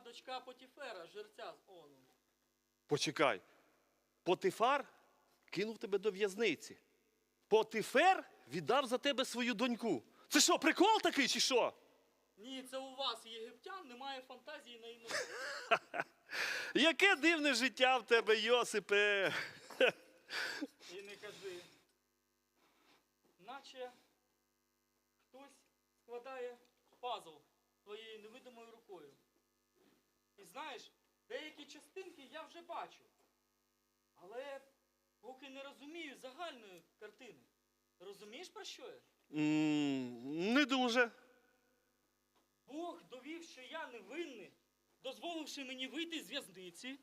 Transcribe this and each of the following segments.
вона дочка Потіфера, жерця з Ону. Почекай. Потифар кинув тебе до в'язниці. Потифер віддав за тебе свою доньку. Це що, прикол такий чи що? Ні, це у вас, єгиптян, немає фантазії на іноземну. Яке дивне життя в тебе, Йосипе. І не кажи. Наче хтось складає пазл твоєю невидимою рукою. Знаєш, деякі частинки я вже бачу. Але поки не розумію загальної картини. Розумієш про що я? М, Не дуже. Бог довів, що я невинний, дозволивши мені вийти з в'язниці.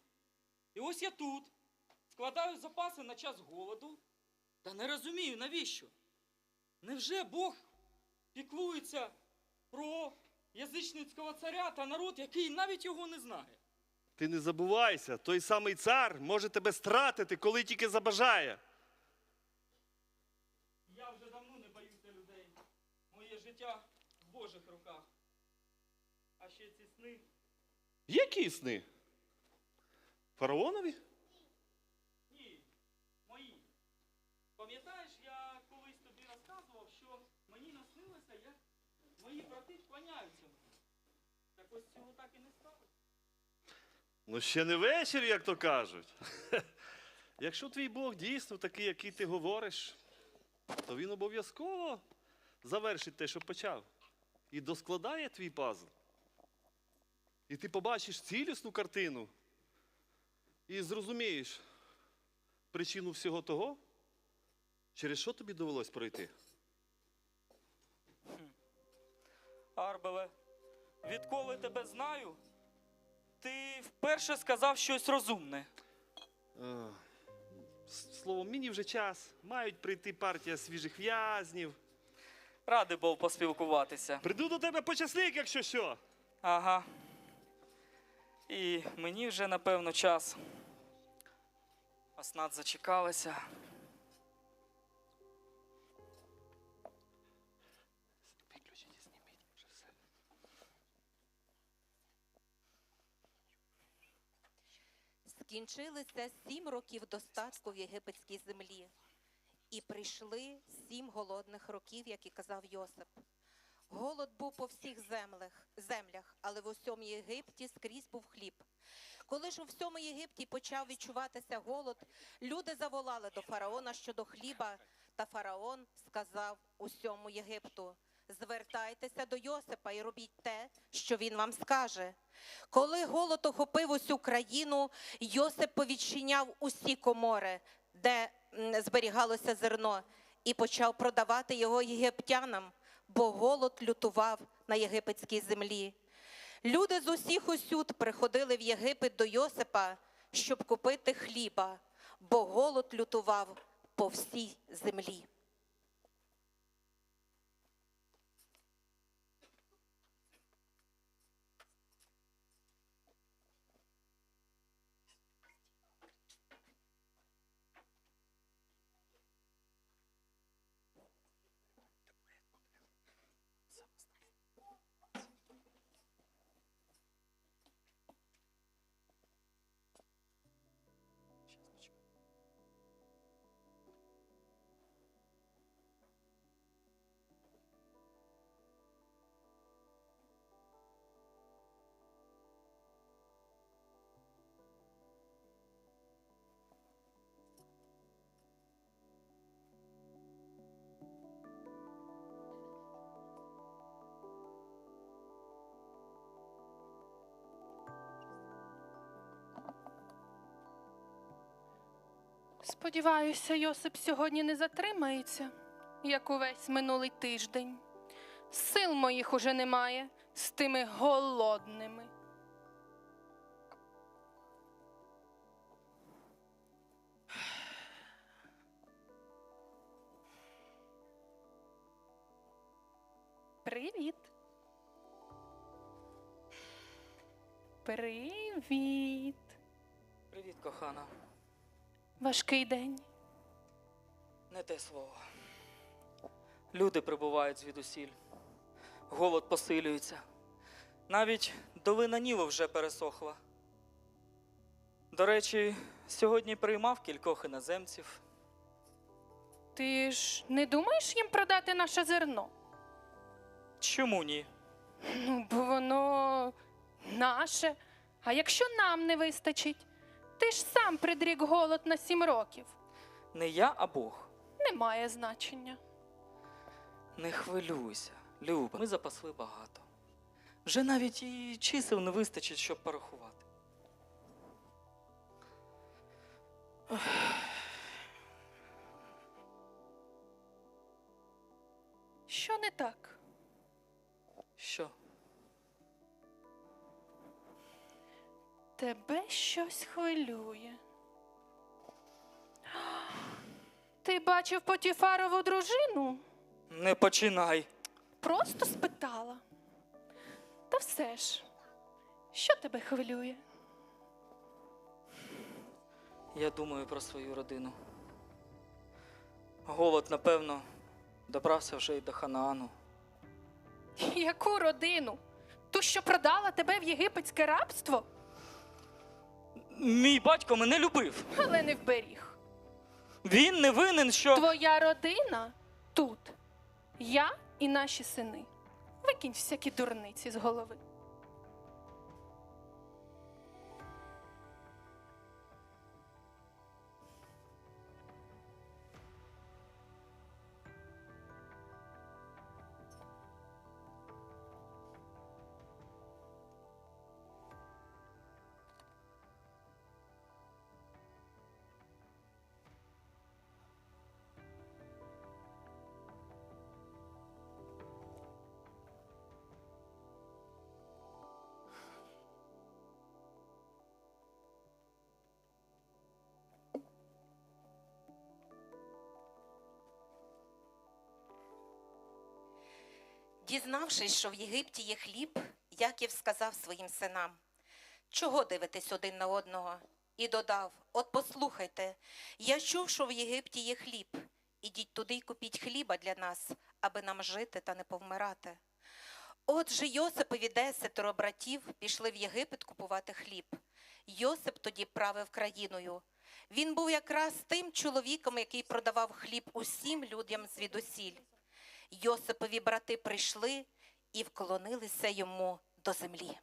І ось я тут, складаю запаси на час голоду, та не розумію, навіщо. Невже Бог піклується про язичницького царя та народ, який навіть його не знає? Ти не забувайся, той самий цар може тебе стратити, коли тільки забажає. Я вже давно не боюся людей. Моє життя в Божих руках. А ще ці сни. Які сни? Фараонові? Ні, мої. Пам'ятаєш, я колись тобі розказував, що мені наснилося, як мої брати вклоняються мені. Так ось цього так і не сталося. Ну, ще не вечір, як то кажуть. Якщо твій Бог дійсно такий, який ти говориш, то він обов'язково завершить те, що почав. І доскладає твій пазл. І ти побачиш цілісну картину. І зрозумієш причину всього того, через що тобі довелось пройти. Арбеле, відколи тебе знаю, ти вперше сказав щось розумне. Е, Словом, мені вже час. Мають прийти партія свіжих в'язнів. Радий був поспілкуватися. Прийду до тебе по часник, якщо що. Ага. І мені вже напевно час. Аснат зачекалася. Скінчилися сім років достатку в єгипетській землі, і прийшли сім голодних років, як і казав Йосип. Голод був по всіх землях, землях, але в усьому Єгипті скрізь був хліб. Коли ж у всьому Єгипті почав відчуватися голод, люди заволали до фараона щодо хліба, та фараон сказав усьому Єгипту: звертайтеся до Йосипа і робіть те, що він вам скаже. Коли голод охопив усю країну, Йосип повідчиняв усі комори, де зберігалося зерно, і почав продавати його єгиптянам, бо голод лютував на єгипетській землі. Люди з усіх усюд приходили в Єгипет до Йосипа, щоб купити хліба, бо голод лютував по всій землі. Сподіваюся, Йосип сьогодні не затримається, як увесь минулий тиждень. Сил моїх уже немає з тими голодними. Привіт. Привіт. Привіт, кохана. Важкий день. Не те слово. Люди прибувають звідусіль. Голод посилюється. Навіть Долина Нілу вже пересохла. До речі, сьогодні приймав кількох іноземців. Ти ж не думаєш їм продати наше зерно? Чому ні? Ну, бо воно наше. А якщо нам не вистачить, ти ж сам придрік голод на сім років. Не я, а Бог. Немає значення. Не хвилюйся, Люба. Ми запасли багато. Вже навіть і чисел не вистачить, щоб порахувати. Що не так? Що? Тебе щось хвилює. Ти бачив Потіфарову дружину? Не починай. Просто спитала. Та все ж, що тебе хвилює? Я думаю про свою родину. Голод, напевно, добрався вже й до Ханаану. Яку родину? Ту, що продала тебе в єгипетське рабство, Мій батько мене любив. але не вберіг. Він не винен, що. Твоя родина тут. Я і наші сини. Викинь всякі дурниці з голови. Дізнавшись, що в Єгипті є хліб, Яків сказав своїм синам: Чого дивитесь один на одного? І додав: От послухайте, я чув, що в Єгипті є хліб. Ідіть туди й купіть хліба для нас, аби нам жити та не повмирати. Отже, Йосипові десятеро братів пішли в Єгипет купувати хліб. Йосип тоді правив країною. Він був якраз тим чоловіком, який продавав хліб усім людям звідусіль. Йосипові брати прийшли і вклонилися йому до землі.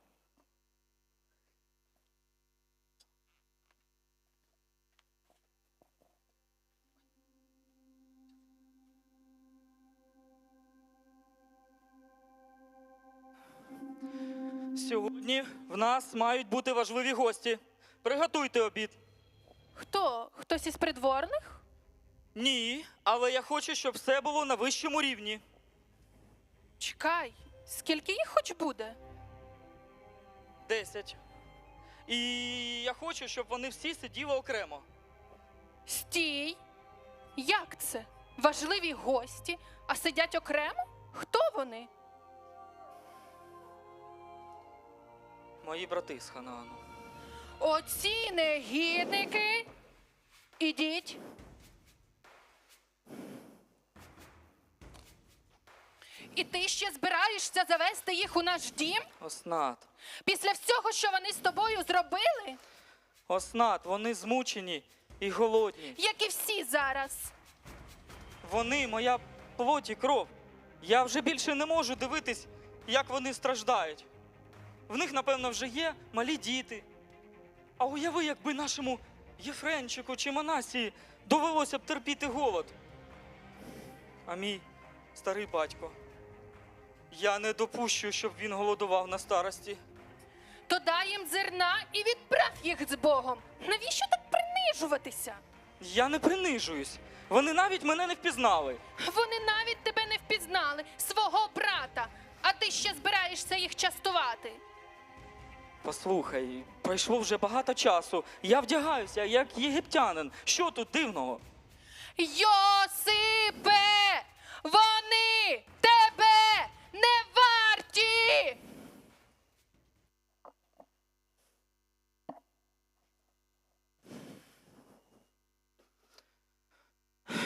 Сьогодні в нас мають бути важливі гості. Приготуйте обід. Хто? Хтось із придворних? Ні, але я хочу, щоб все було на вищому рівні. Чекай, скільки їх хоч буде? Десять. І я хочу, щоб вони всі сиділи окремо. Стій! Як це? Важливі гості, а сидять окремо? Хто вони? Мої брати з Ханаану. Оці негідники. Ідіть. І ти ще збираєшся завести їх у наш дім? Оснат. Після всього, що вони з тобою зробили, Оснат, вони змучені і голодні. як і всі зараз. Вони моя плоть і кров. Я вже більше не можу дивитись, як вони страждають. В них, напевно, вже є малі діти. А уяви, якби нашому Єфренчику чи Манасії довелося б терпіти голод. А мій старий батько. Я не допущу, щоб він голодував на старості. То дай їм зерна і відправ їх з Богом. Навіщо так принижуватися? Я не принижуюсь. Вони навіть мене не впізнали. Вони навіть тебе не впізнали, свого брата, а ти ще збираєшся їх частувати. Послухай, пройшло вже багато часу. Я вдягаюся як єгиптянин. Що тут дивного? Йосипе! Вони тебе не варті!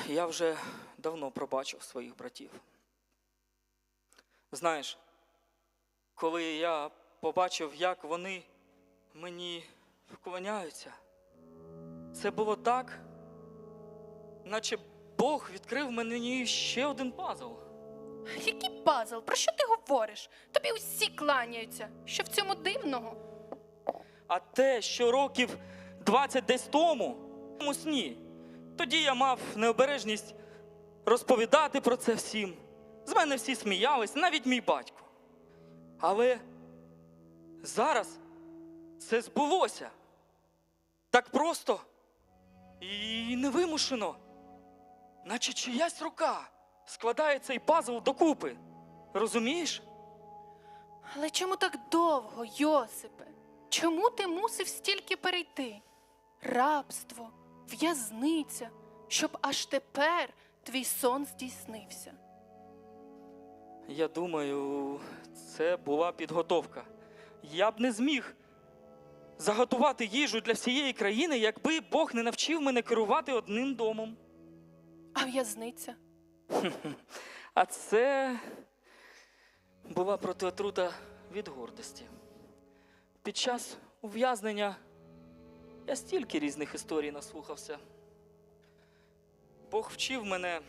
Я вже давно пробачив своїх братів. Знаєш, коли я побачив, як вони мені вклоняються. Це було так, наче Бог відкрив мені ще один пазл. Який пазл? Про що ти говориш? Тобі усі кланяються. Що в цьому дивного? А те, що років 20 десь тому, тому сні, тоді я мав необережність розповідати про це всім. З мене всі сміялись, навіть мій батько. Але зараз це збулося. Так просто і невимушено. Наче чиясь рука складає цей пазл докупи. Розумієш? Але чому так довго, Йосипе? Чому ти мусив стільки перейти? Рабство, в'язниця, щоб аж тепер твій сон здійснився. Я думаю, це була підготовка. Я б не зміг заготувати їжу для всієї країни, якби Бог не навчив мене керувати одним домом. А в'язниця? А це була протиотрута від гордості. Під час ув'язнення я стільки різних історій наслухався. Бог вчив мене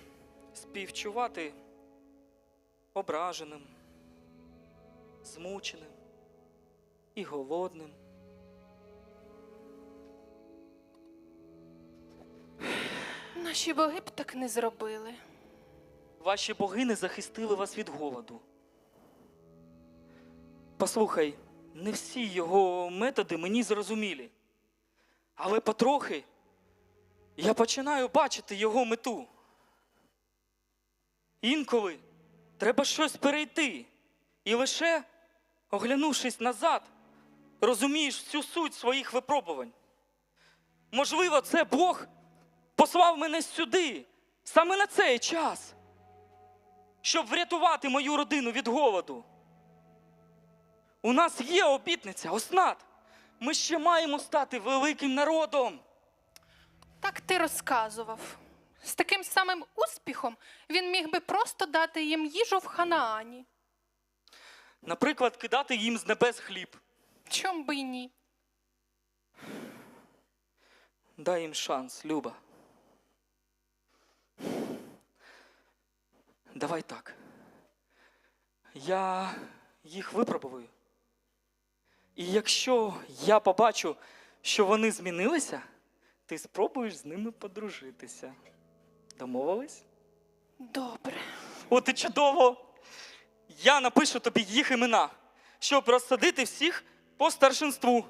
співчувати ображеним, змученим і голодним. Наші боги б так не зробили. Ваші боги не захистили вас від голоду. Послухай, не всі його методи мені зрозумілі. Але потрохи я починаю бачити його мету. Інколи треба щось перейти. І лише, оглянувшись назад, розумієш всю суть своїх випробувань. Можливо, це Бог послав мене сюди, саме на цей час щоб врятувати мою родину від голоду. У нас є обітниця, оснат. Ми ще маємо стати великим народом. Так ти розказував. З таким самим успіхом він міг би просто дати їм їжу в Ханаані. Наприклад, кидати їм з небес хліб. Чом би й ні? Дай їм шанс, Люба. Давай так. Я їх випробую. І якщо я побачу, що вони змінилися, ти спробуєш з ними подружитися. Домовились? Добре. От і чудово! Я напишу тобі їх імена, щоб розсадити всіх по старшинству.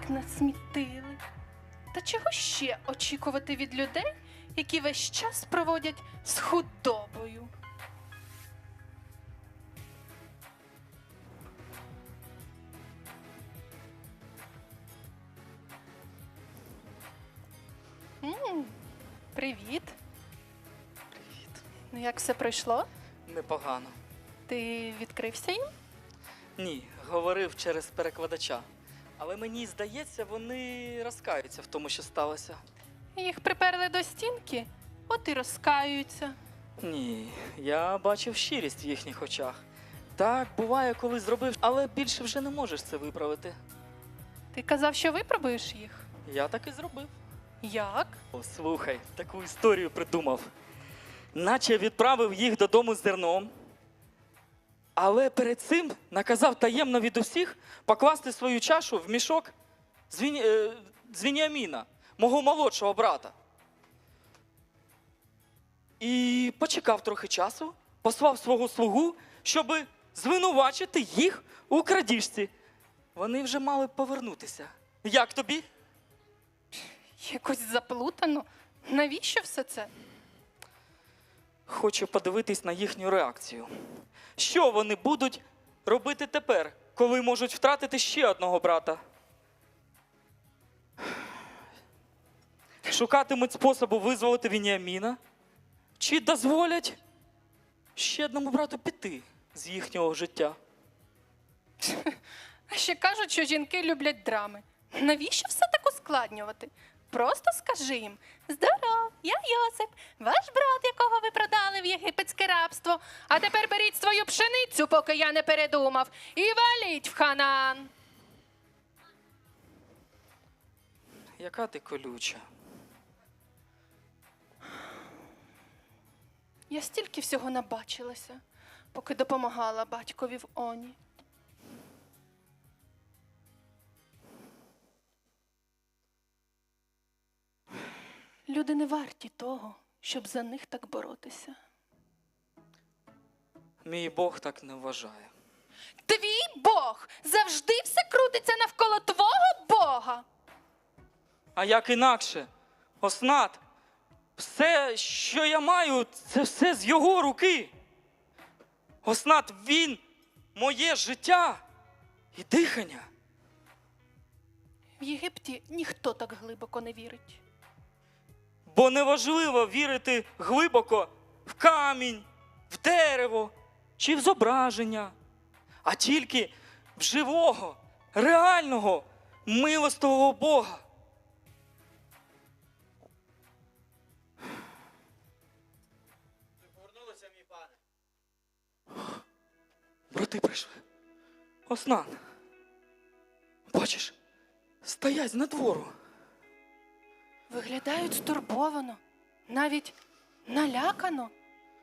Як насмітили. Та чого ще очікувати від людей, які весь час проводять з худобою? М, Привіт. Привіт. Ну як все пройшло? Непогано. Ти відкрився їм? Ні, говорив через перекладача. Але мені здається, вони розкаються в тому, що сталося. Їх приперли до стінки, от і розкаюються. Ні, я бачив щирість в їхніх очах. Так, буває, коли зробив, але більше вже не можеш це виправити. Ти казав, що випробуєш їх? Я так і зробив. Як? О, слухай, таку історію придумав. Наче відправив їх додому з зерном. Але перед цим наказав таємно від усіх покласти свою чашу в мішок з, Віні... е, з Вініаміна, мого молодшого брата. І почекав трохи часу, послав свого слугу, щоб звинувачити їх у крадіжці. Вони вже мали повернутися. Як тобі? Якось заплутано. Навіщо все це? Хочу подивитись на їхню реакцію. Що вони будуть робити тепер, коли можуть втратити ще одного брата? Шукатимуть способу визволити Вініаміна? Чи дозволять ще одному брату піти з їхнього життя? А ще кажуть, що жінки люблять драми. Навіщо все так ускладнювати? Просто скажи їм: Здоров, я Йосип, ваш брат, якого ви продали в єгипетське рабство. А тепер беріть свою пшеницю, поки я не передумав, і валіть в ханан. Яка ти колюча? Я стільки всього набачилася, поки допомагала батькові в Оні. Люди не варті того, щоб за них так боротися. Мій Бог так не вважає. Твій Бог завжди все крутиться навколо твого Бога. А як інакше? Оснат, все, що я маю, це все з його руки. Оснат, він моє життя і дихання. В Єгипті ніхто так глибоко не вірить. Бо неважливо вірити глибоко в камінь, в дерево чи в зображення, а тільки в живого, реального, милостивого Бога. Повернулися, мій пане. Брати прийшли. Оснан. Бачиш, стоять з надвору. Виглядають стурбовано, навіть налякано.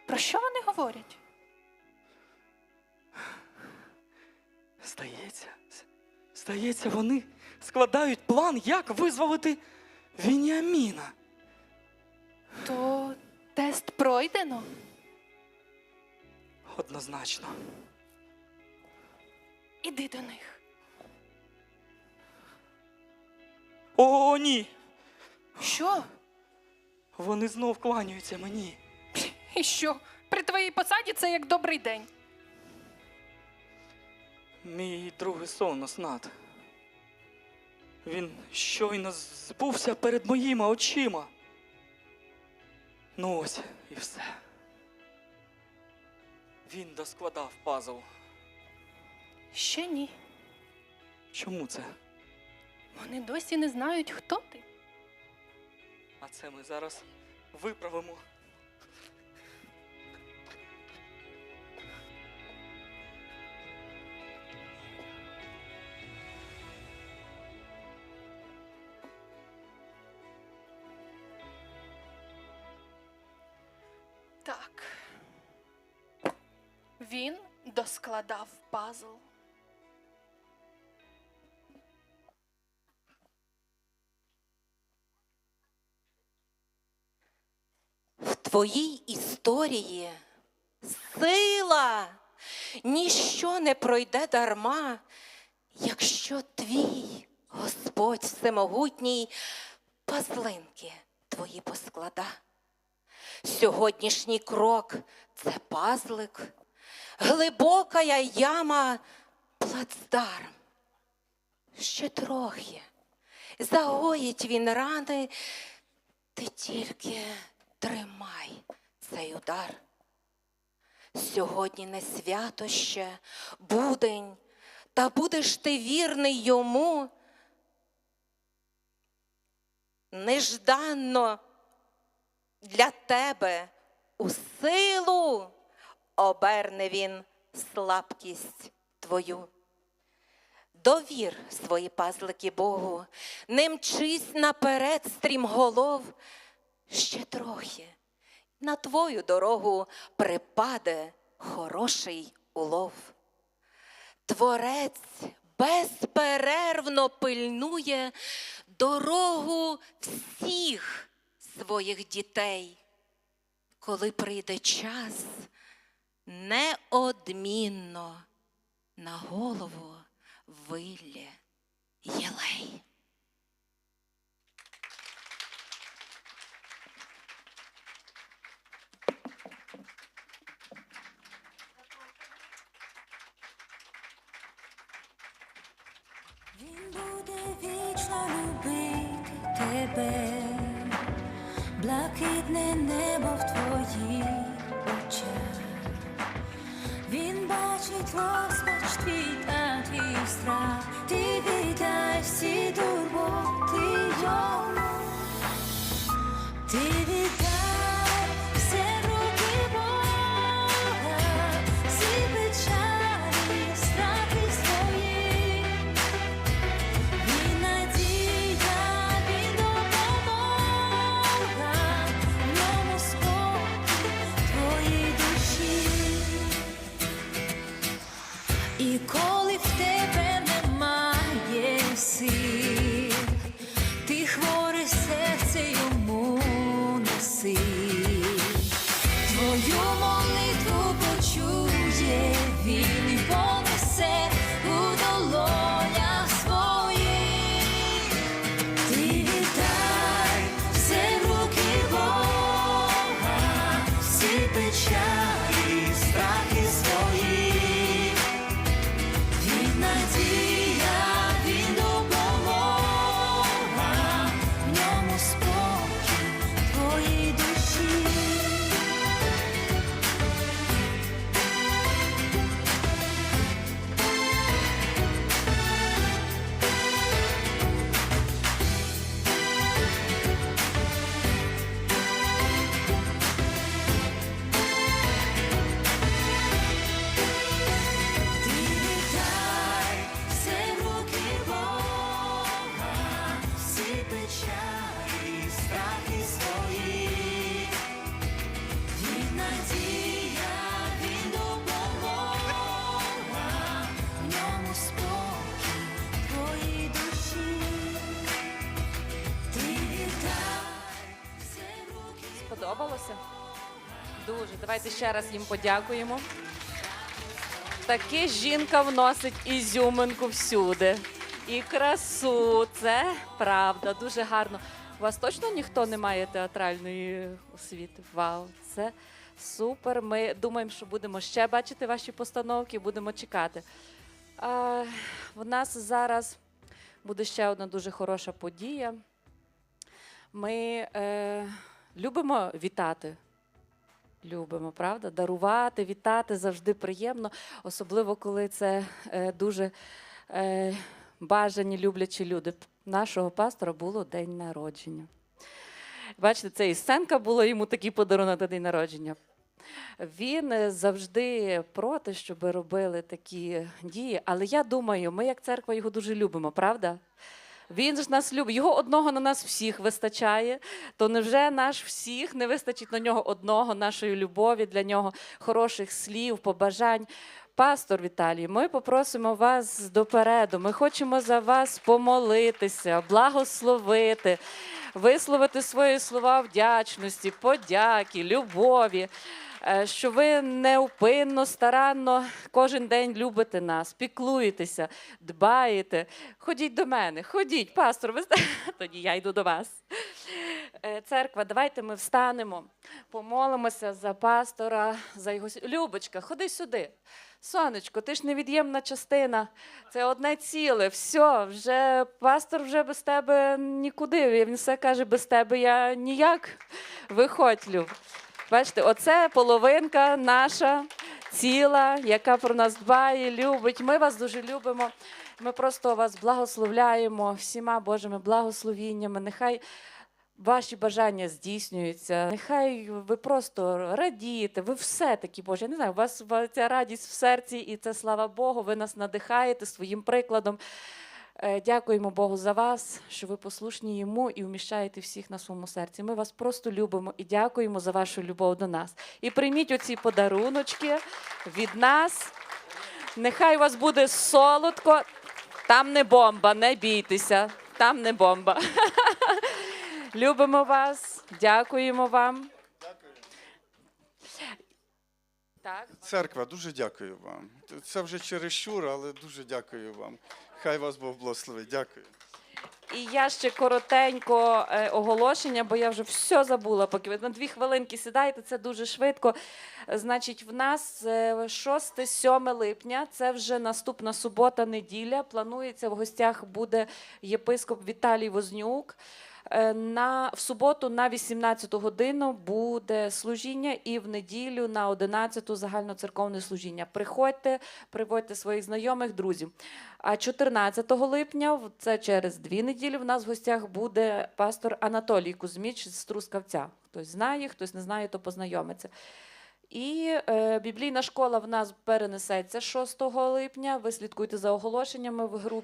Про що вони говорять? Здається, здається, вони складають план, як визволити Вініаміна. То тест пройдено. Однозначно. Іди до них. О, ні! Що? Вони знов кланяються мені. І що? При твоїй посаді це як добрий день. Мій другий сон Оснат. Він щойно збувся перед моїми очима. Ну ось і все. Він доскладав пазл. Ще ні. Чому це? Вони досі не знають, хто ти. А це ми зараз виправимо. Так. Він доскладав пазл. Твоїй історії сила, ніщо не пройде дарма, якщо твій Господь Всемогутній пазлинки твої посклада. Сьогоднішній крок це пазлик, глибока яма плацдарм. Ще трохи загоїть він рани, ти тільки тримай цей удар. Сьогодні не свято ще, будень, та будеш ти вірний йому. Нежданно для тебе у силу оберне він слабкість твою. Довір свої пазлики Богу, не мчись наперед стрімголов, ще трохи на твою дорогу припаде хороший улов. Творець безперервно пильнує дорогу всіх своїх дітей. Коли прийде час, неодмінно на голову виллє єлей. Він буде вічно любити тебе, блакитне небо в твоїх очах. Він бачить розпач твій та твій страх. Ти віддай всі турботи йому. Ти віддай Давайте ще раз їм подякуємо. Таки жінка вносить ізюминку всюди. І красу. Це правда, дуже гарно. У вас точно ніхто не має театральної освіти? Вау, це супер. Ми думаємо, що будемо ще бачити ваші постановки, будемо чекати. А, в нас зараз буде ще одна дуже хороша подія. Ми е, любимо вітати. Любимо, правда? Дарувати, вітати завжди приємно, особливо коли це е, дуже е, бажані, люблячі люди. Нашого пастора було день народження. Бачите, це і сценка була йому такий подарунок на день народження. Він е, завжди проти, щоб робили такі дії. Але я думаю, ми як церква його дуже любимо, правда? Він ж нас любить. Його одного на нас всіх вистачає. То невже наш всіх не вистачить на нього одного, нашої любові, для нього хороших слів, побажань. Пастор Віталій, ми попросимо вас допереду. Ми хочемо за вас помолитися, благословити, висловити свої слова вдячності, подяки, любові. Е, Що ви неупинно, старанно кожен день любите нас, піклуєтеся, дбаєте. Ходіть до мене, ходіть, пастор, ви тоді я йду до вас. Е, Церква, давайте ми встанемо, помолимося за пастора, за його Любочка, ходи сюди. Сонечко, ти ж невід'ємна частина. Це одне ціле. Все, вже пастор вже без тебе нікуди. Він все каже, без тебе я ніяк. Виходь, Люб. Бачите, оце половинка наша ціла, яка про нас дбає, любить. Ми вас дуже любимо. Ми просто вас благословляємо всіма Божими благословіннями. Нехай ваші бажання здійснюються. Нехай ви просто радієте, ви все такі Боже. Я не знаю, у вас ця радість в серці, і це слава Богу. Ви нас надихаєте своїм прикладом. Е, Дякуємо Богу за вас, що ви послушні йому і вміщаєте всіх на своєму серці. Ми вас просто любимо і дякуємо за вашу любов до нас. І прийміть оці подаруночки від нас Нехай у вас буде солодко. Там не бомба, не бійтеся. Там не бомба. Любимо вас, дякуємо вам. Так. Церква, дуже дякую вам. Це вже чересчур, але дуже дякую вам. Хай вас Бог благословить. Дякую. І я ще коротенько е, оголошення, бо я вже все забула. Поки ви на дві хвилинки сідаєте, це дуже швидко. Е, Значить, в нас 6-7 липня, це вже наступна субота, неділя. Планується в гостях буде єпископ Віталій Вознюк. Е, На, в суботу на 18 годину буде служіння і в неділю на 11 загальноцерковне служіння. Приходьте, приводьте своїх знайомих, друзів. А 14 липня, це через дві неділі, в нас в гостях буде пастор Анатолій Кузьміч з Трускавця. Хтось знає, хтось не знає, то познайомиться. І е, біблійна школа в нас перенесеться 6 липня. Ви слідкуйте за оголошеннями в групі.